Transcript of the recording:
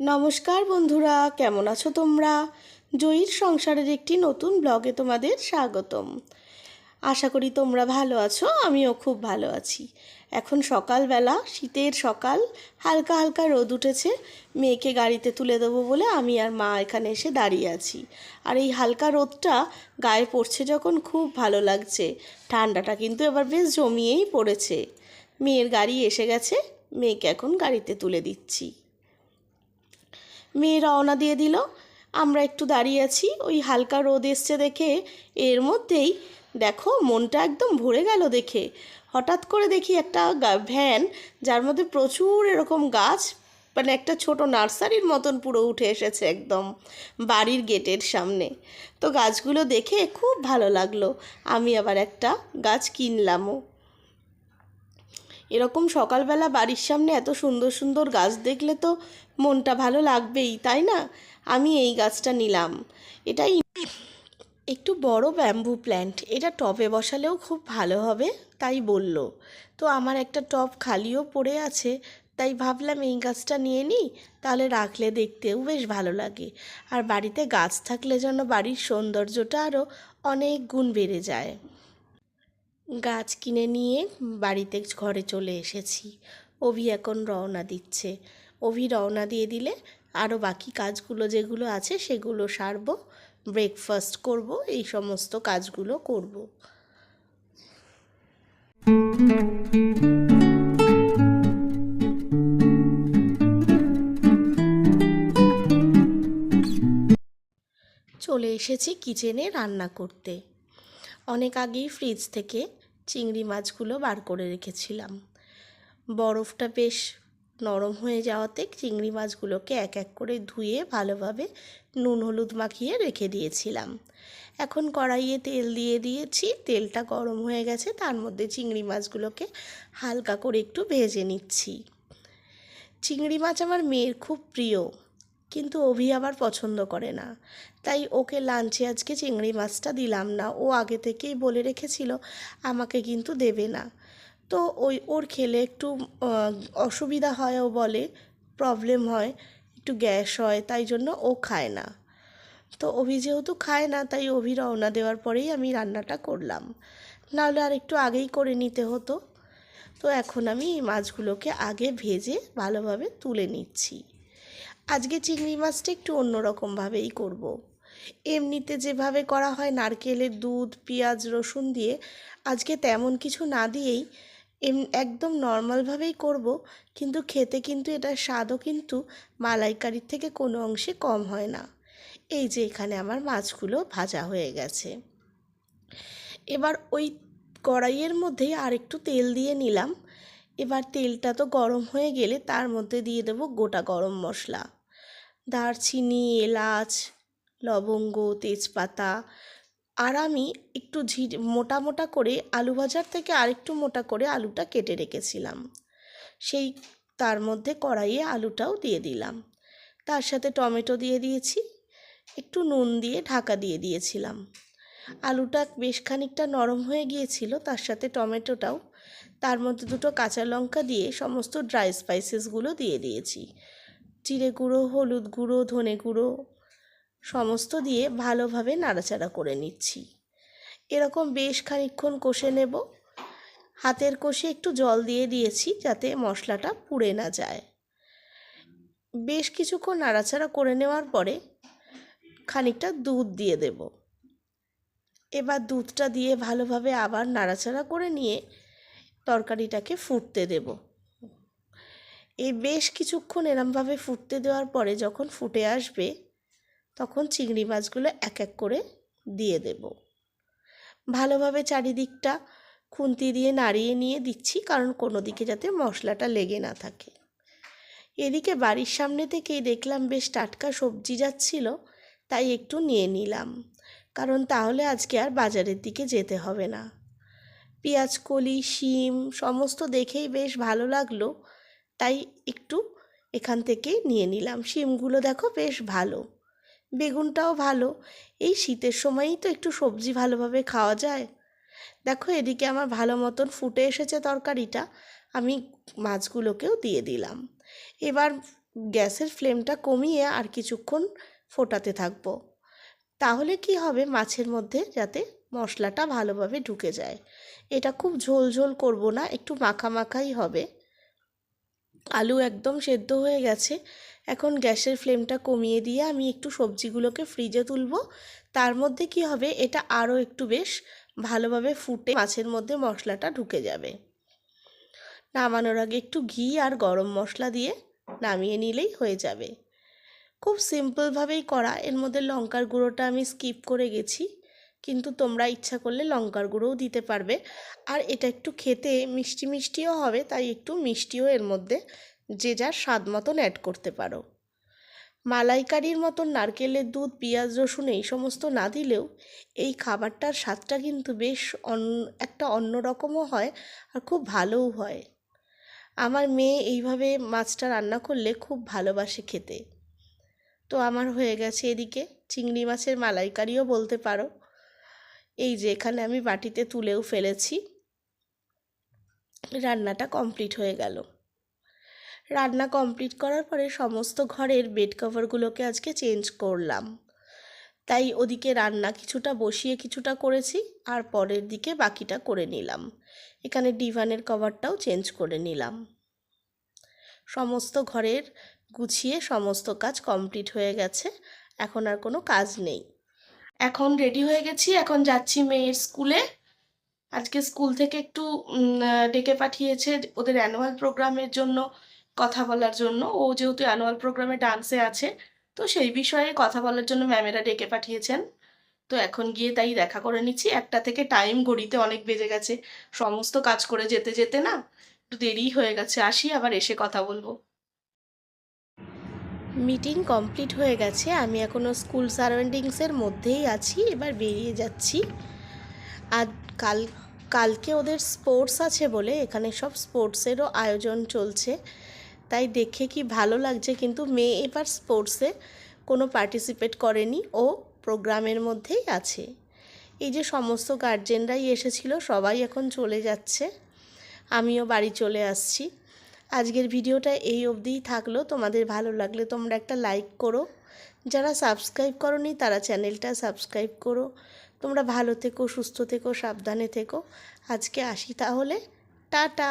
নমস্কার বন্ধুরা, কেমন আছো তোমরা? জয়ীর সংসারের একটি নতুন ব্লগে তোমাদের স্বাগতম। আশা করি তোমরা ভালো আছো, আমিও খুব ভালো আছি। এখন সকালবেলা, শীতের সকাল, হালকা হালকা রোদ উঠেছে, মেয়েকে গাড়িতে তুলে দেবো বলে আমি আর মা এখানে এসে দাঁড়িয়ে আছি। আর এই হালকা রোদটা গায়ে পড়ছে যখন খুব ভালো লাগছে, ঠান্ডাটা কিন্তু এবার বেশ জমিয়েই পড়েছে। মেয়ের গাড়ি এসে গেছে, মেয়েকে এখন গাড়িতে তুলে দিচ্ছি। মেয়ে রওনা দিয়ে দিল। আমরা একটু দাঁড়িয়ে আছি, ওই হালকা রোদ এসছে দেখে। এর মধ্যেই দেখো, মনটা একদম ভরে গেল দেখে। হঠাৎ করে দেখি একটা ভ্যান, যার মধ্যে প্রচুর এরকম গাছ মানে একটা ছোট নার্সারির মতন পুরো উঠে এসেছে একদম, বাড়ির গেটের সামনে। তো গাছগুলো দেখে খুব ভালো লাগল। আমি আবার একটা গাছ কিনলামও। এরকম সকালবেলা বাড়ির সামনে এত সুন্দর সুন্দর গাছ দেখলে তো মনটা ভালো লাগবেই, তাই না? আমি এই গাছটা নিলাম। এটাই একটু বড় ব্যাম্বু প্ল্যান্ট, এটা টবে বসালেও খুব ভালো হবে, তাই বলল। তো আমার একটা টব খালিও পড়ে আছে, তাই ভাবলাম এই গাছটা নিয়ে নিই, তাহলে রাখলে দেখতেও বেশ ভালো লাগে। আর বাড়িতে গাছ থাকলে যেন বাড়ির সৌন্দর্যটা আরও অনেক গুণ বেড়ে যায়। গাছ কিনে নিয়ে বাড়িতে ঘরে চলে এসেছি। অভি এখন রওনা দিচ্ছে। অভি রওনা দিয়ে দিলে আরও বাকি কাজগুলো যেগুলো আছে সেগুলো সারবো ব্রেকফাস্ট করব, এই সমস্ত কাজগুলো করব। চলে এসেছি কিচেনে রান্না করতে। অনেক আগেই ফ্রিজ থেকে চিংড়ি মাছগুলো বার করে রেখেছিলাম। বরফটা বেশ নরম হয়ে যাওয়াতে চিংড়ি মাছগুলোকে এক এক করে ধুয়ে ভালোভাবে নুন হলুদ মাখিয়ে রেখে দিয়েছিলাম। এখন কড়াইয়ে তেল দিয়ে দিয়েছি। তেলটা গরম হয়ে গেছে, তার মধ্যে চিংড়ি মাছগুলোকে হালকা করে একটু ভেজে নিচ্ছি। চিংড়ি মাছ আমার মেয়ের খুব প্রিয়। কিন্তু অভি আবার পছন্দ করে না। তাই ওকে লাঞ্চে আজকে চিংড়ি মাছটা দিলাম না। ও আগে থেকেই বলে রেখেছিল, আমাকে কিন্তু দেবে না। তো ওই, ওর খেলে একটু অসুবিধা হয়, ও বলে। প্রবলেম হয়, একটু গ্যাস হয়, তাই জন্য ও খায় না। তো অভি যেহেতু খায় না, তাই অভি রওনা দেওয়ার পরেই আমি রান্নাটা করলাম। নাহলে আর একটু আগেই করে নিতে হতো। তো এখন আমি এই মাছগুলোকে আগে ভেজে ভালোভাবে তুলে নিচ্ছি। আজকে চিংড়ি মাছটা একটু অন্যরকমভাবেই করব। এমনিতে যেভাবে করা হয় নারকেলের দুধ, পেঁয়াজ, রসুন দিয়ে, আজকে তেমন কিছু না দিয়েই এম, একদম নর্মালভাবেই করব, কিন্তু খেতে কিন্তু এটার স্বাদও কিন্তু মালাইকারির থেকে কোনো অংশে কম হয় না। এই যে এখানে আমার মাছগুলো ভাজা হয়ে গেছে। এবার ওই কড়াইয়ের মধ্যেই আর একটু তেল দিয়ে নিলাম। এবার তেলটা তো গরম হয়ে গেলে তার মধ্যে দিয়ে দেবো গোটা গরম মশলা। দারচিনি, এলাচ, লবঙ্গ, তেজপাতা আর আমি একটু ঝি মোটা মোটা করে আলু ভাজার থেকে আরেকটু মোটা করে আলুটা কেটে রেখেছিলাম। সেই তার মধ্যে কড়াইয়ে আলুটাও দিয়ে দিলাম। তার সাথে টমেটো দিয়ে দিয়েছি, একটু নুন দিয়ে ঢাকা দিয়ে দিয়েছিলাম। আলুটা বেশ খানিকটা নরম হয়ে গিয়েছিল, তার সাথে টমেটোটাও। তার মধ্যে দুটো কাঁচা লঙ্কা দিয়ে সমস্ত ড্রাই স্পাইসেসগুলো দিয়ে দিয়েছি। জিরে গুঁড়ো, হলুদ গুঁড়ো, ধনে গুঁড়ো, সমস্ত দিয়ে ভালোভাবে নাড়াচাড়া করে নিচ্ছি। এরকম বেশ খানিকক্ষণ কষে নেব। হাতের কষে একটু জল দিয়ে দিয়েছি যাতে মশলাটা পুড়ে না যায়। বেশ কিছুক্ষণ নাড়াচাড়া করে নেওয়ার পরে খানিকটা দুধ দিয়ে দেব। এবার দুধটা দিয়ে ভালোভাবে আবার নাড়াচাড়া করে নিয়ে তরকারিটাকে ফুটতে দেব। এই বেশ কিছুক্ষণ এরমভাবে ফুটতে দেওয়ার পরে যখন ফুটে আসবে, তখন চিংড়ি মাছগুলো এক এক করে দিয়ে দেব। ভালোভাবে চারিদিকটা খুন্তি দিয়ে নাড়িয়ে নিয়ে দিচ্ছি, কারণ কোনো দিকে যাতে মশলাটা লেগে না থাকে। এদিকে বাড়ির সামনে থেকেই দেখলাম বেশ টাটকা সবজি যাচ্ছিল, তাই একটু নিয়ে নিলাম, কারণ তাহলে আজকে আর বাজারের দিকে যেতে হবে না। পেঁয়াজ, কলি, শিম, সমস্ত দেখেই বেশ ভালো লাগল তাই একটু এখান থেকে নিয়ে নিলাম। শিমগুলো দেখো বেশ ভালো। বেগুনটাও ভালো। এই শীতের সময়ই তো একটু সবজি ভালোভাবে খাওয়া যায়। দেখো এদিকে আমার ভালো মতন ফুটে এসেছে তরকারিটা। আমি মাছগুলোকেও দিয়ে দিলাম। এবার গ্যাসের ফ্লেমটা কমিয়ে আর কিছুক্ষণ ফোটাতে থাকব। তাহলে কি হবে মাছের মধ্যে যাতে মশলাটা ভালোভাবে ঢুকে যায়। এটা খুব ঝোল ঝোল করব না, একটু মাখা মাখাই হবে। আলু একদম সেদ্ধ হয়ে গেছে। এখন গ্যাসের ফ্লেমটা কমিয়ে দিয়ে আমি একটু সবজিগুলোকে ফ্রিজে তুলব। তার মধ্যে কি হবে? এটা আরও একটু বেশ ভালোভাবে ফুটে মাছের মধ্যে মশলাটা ঢুকে যাবে। নামানোর আগে একটু ঘি আর গরম মশলা দিয়ে নামিয়ে নিলেই হয়ে যাবে। খুব সিম্পলভাবেই করা। এর মধ্যে লঙ্কার গুঁড়োটা আমি স্কিপ করে গেছি। কিন্তু তোমরা ইচ্ছা করলে লঙ্কার গুঁড়োও দিতে পারবে। আর এটা একটু খেতে মিষ্টি মিষ্টিও হবে, তাই একটু মিষ্টিও এর মধ্যে যে যার স্বাদ মতন অ্যাড করতে পারো। মালাইকারির মতন নারকেলের দুধ, পেঁয়াজ, রসুন এই সমস্ত না দিলেও এই খাবারটার স্বাদটা কিন্তু বেশ অন, একটা অন্য রকমও হয় আর খুব ভালোও হয়। আমার মেয়ে এইভাবে মাছটা রান্না করলে খুব ভালোবাসে খেতে। তো আমার হয়ে গেছে এদিকে, চিংড়ি মাছের মালাইকারিও বলতে পারো। এই যে এখানে আমি বাটিতে তুলেও ফেলেছি। রান্নাটা কমপ্লিট হয়ে গেল। রান্না কমপ্লিট করার পরে সমস্ত ঘরের বেড কভারগুলোকে আজকে চেঞ্জ করলাম। তাই ওদিকে রান্না কিছুটা বসিয়ে কিছুটা করেছি, আর পরের দিকে বাকিটা করে নিলাম। এখানে ডিভানের কভারটাও চেঞ্জ করে নিলাম। সমস্ত ঘরের গুছিয়ে সমস্ত কাজ কমপ্লিট হয়ে গেছে। এখন আর কোনো কাজ নেই। এখন রেডি হয়ে গেছি, এখন যাচ্ছি মেয়ের স্কুলে আজকে স্কুল থেকে একটু ডেকে পাঠিয়েছে ওদের অ্যানুয়াল প্রোগ্রামের জন্য, কথা বলার জন্য। ও যেহেতু অ্যানুয়াল প্রোগ্রামে ডান্সে আছে, তো সেই বিষয়ে কথা বলার জন্য ম্যামেরা ডেকে পাঠিয়েছেন। তো এখন গিয়ে তাই দেখা করে নিচ্ছি। একটা থেকে টাইম ঘড়িতে অনেক বেজে গেছে। সমস্ত কাজ করে যেতে যেতে না, একটু দেরি হয়ে গেছে। আসি, আবার এসে কথা বলব। মিটিং কমপ্লিট হয়ে গেছে। আমি এখনও স্কুল সারাউন্ডিংসের মধ্যেই আছি, এবার বেরিয়ে যাচ্ছি। আর কাল, কালকে ওদের স্পোর্টস আছে বলে এখানে সব স্পোর্টসেরও আয়োজন চলছে। তাই দেখে কি ভালো লাগছে, কিন্তু মেয়ে এবার স্পোর্টসে কোনো পার্টিসিপেট করেনি, ও প্রোগ্রামের মধ্যেই আছে। এই যে সমস্ত গার্জেনরাই এসেছিল, সবাই এখন চলে যাচ্ছে। আমিও বাড়ি চলে আসছি। আজকের ভিডিওটা এই অবধিই থাকল। তোমাদের ভালো লাগলে তোমরা একটা লাইক করো। যারা সাবস্ক্রাইব করনি, তারা চ্যানেলটা সাবস্ক্রাইব করো। তোমরা ভালো থেকো, সুস্থ থেকো, সাবধানে থেকো। আজকে আসি তাহলে। টাটা!